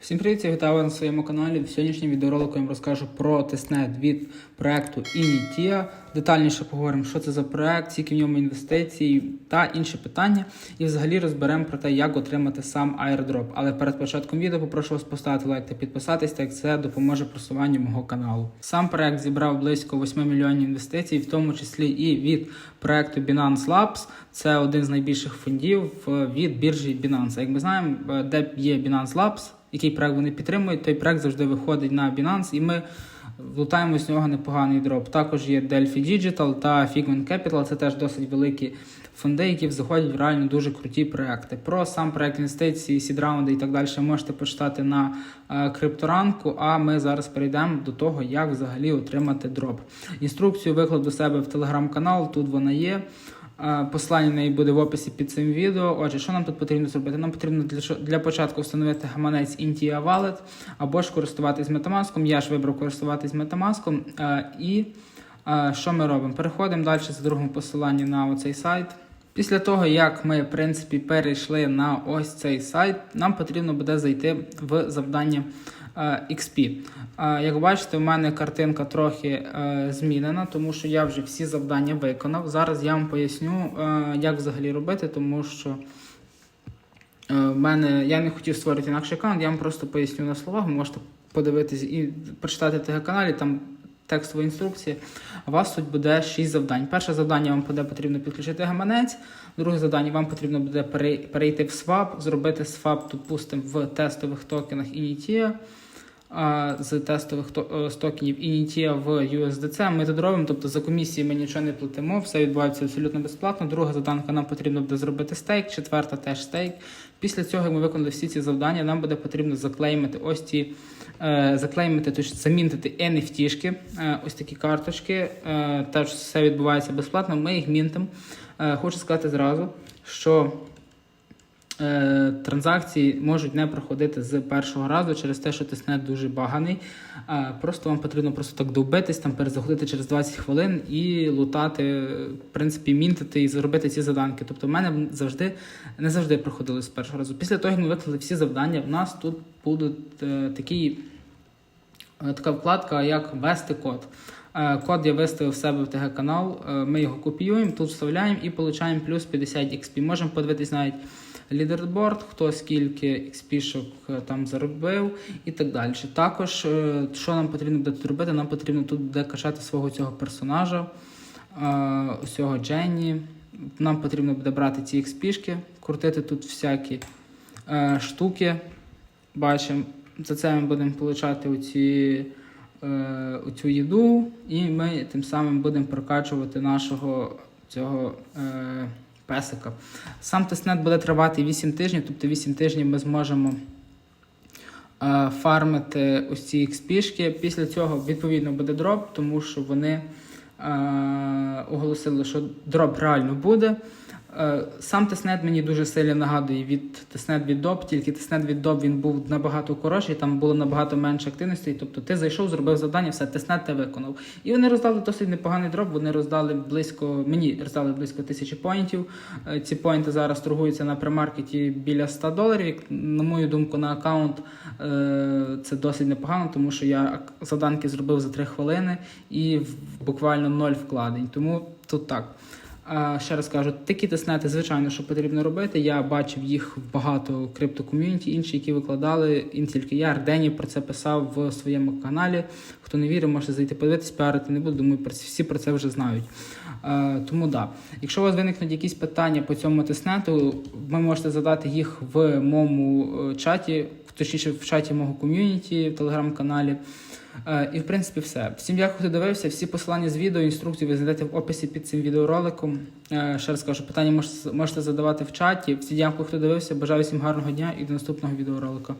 Всім привіт, я вітаю вас на своєму каналі. В сьогоднішньому відеоролику я вам розкажу про тестнет від проекту Initia. Детальніше поговоримо, що це за проект, скільки в ньому інвестицій та інші питання. І взагалі розберемо про те, як отримати сам airdrop. Але перед початком відео попрошу вас поставити лайк та підписатись, так як це допоможе просуванню мого каналу. Сам проект зібрав близько 8 мільйонів інвестицій, в тому числі і від проекту Binance Labs. Це один з найбільших фондів е, від біржі Binance. Як ми знаємо, е, де є Binance Labs, який проект вони підтримують, той проект завжди виходить на Binance, і ми влутаємо з нього непоганий дроп. Також є Delphi Digital та Figment Capital, це теж досить великі фонди, які заходять в реально дуже круті проекти. Про сам проект інвестиції, сідраунди і так далі можете почитати на е, крипторанку. А ми зараз перейдемо до того, як взагалі отримати дроп. Інструкцію виклав до себе в телеграм-канал, тут вона є. Посилання на неї буде в описі під цим відео. Отже, що нам тут потрібно зробити? Нам потрібно для, для початку встановити гаманець Intia Wallet або ж користуватись Metamask. Я ж вибрав користуватись Metamask. І що ми робимо? Переходимо далі з другого посилання на оцей сайт. Після того, як ми, в принципі, перейшли на ось цей сайт, нам потрібно буде зайти в завдання XP. Е, Як бачите, у мене картинка трохи е, змінена, тому що я вже всі завдання виконав. Зараз я вам поясню, е, як взагалі робити, тому що е, в мене я не хотів створити інакший аккаунт, я вам просто поясню на словах. Ви можете подивитись і прочитати в ТГ каналі, там текстова інструкції, У вас тут буде 6 завдань. Перше завдання вам буде потрібно підключити гаманець. Друге завдання вам потрібно буде перей- перейти в swap, зробити swap, допустимо, в тестових токенах Initia. З тестових то- е, токенів в USDC ми тут робимо, тобто за комісії ми нічого не платимо, все відбувається абсолютно безплатно. Друга заданка нам потрібно буде зробити стейк, четверта теж стейк. Після цього, як ми виконали всі ці завдання, нам буде потрібно заклеймити ось ці, е, заклеймити, тобто замінити NFT-шки, е, ось такі карточки. Теж все відбувається безплатно. Ми їх мінтимо. Хочу сказати зразу, що е, транзакції можуть не проходити з першого разу через те, що тиснет дуже баганий. Е, просто вам потрібно просто так довбитись, там перезаходити через 20 хвилин і лутати, в принципі, мінтити і зробити ці заданки. Тобто, в мене завжди не завжди проходили з першого разу. Після того, як ми виклали всі завдання, в нас тут будуть е, такі така вкладка, як ввести код. Е, Код я виставив в себе в ТГ канал. е, Ми його копіюємо, тут вставляємо і отримуємо плюс 50 XP. Можемо подивитись навіть лідерборд, хто скільки XP-шок е, там заробив і так далі. Також, що нам потрібно буде тут робити? Нам потрібно тут буде качати свого цього персонажа, ось цього Дженні. Нам потрібно буде брати ці XP-шки, крутити тут всякі штуки. Бачимо, за це ми будемо отримати оці, е, оцю їду, і ми тим самим будемо прокачувати нашого цього е, песика. Сам тестнет буде тривати 8 тижнів, тобто 8 тижнів ми зможемо е, фармити ось ці XP-шки. Після цього відповідно буде дроп, тому що вони е, оголосили, що дроп реально буде. Е, Сам тестнет мені дуже сильно нагадує від тестнет від доп, тільки тестнет від доп він був набагато коротший, там було набагато менше активності. Тобто ти зайшов, зробив завдання, все, тестнет те виконав. І вони роздали досить непоганий дроп. Вони роздали близько, мені роздали близько тисячі поінтів. Е, Ці поінти зараз торгуються на примаркеті біля 100 доларів. На мою думку, на аккаунт е, це досить непогано, тому що я заданки зробив за 3 хвилини і буквально ноль вкладень. Тому тут так. А, Ще раз кажу, такі тестнети, звичайно, що потрібно робити. Я бачив їх в багато криптоком'юніті, інші, які викладали, і не тільки я. Ардені про це писав в своєму каналі. Хто не вірить, можете зайти подивитись, піарити не буду. Думаю, всі про це вже знають. Е, тому да. Якщо у вас виникнуть якісь питання по цьому тестнету, ви можете задати їх в моєму е, чаті, точніше в чаті мого ком'юніті, в телеграм-каналі. Е, І в принципі все. Всім дякую, хто дивився. Всі посилання з відео, інструкції ви знайдете в описі під цим відеороликом. Е, Ще раз кажу, питання можете, задавати в чаті. Всі дякую, хто дивився. Бажаю всім гарного дня і до наступного відеоролика.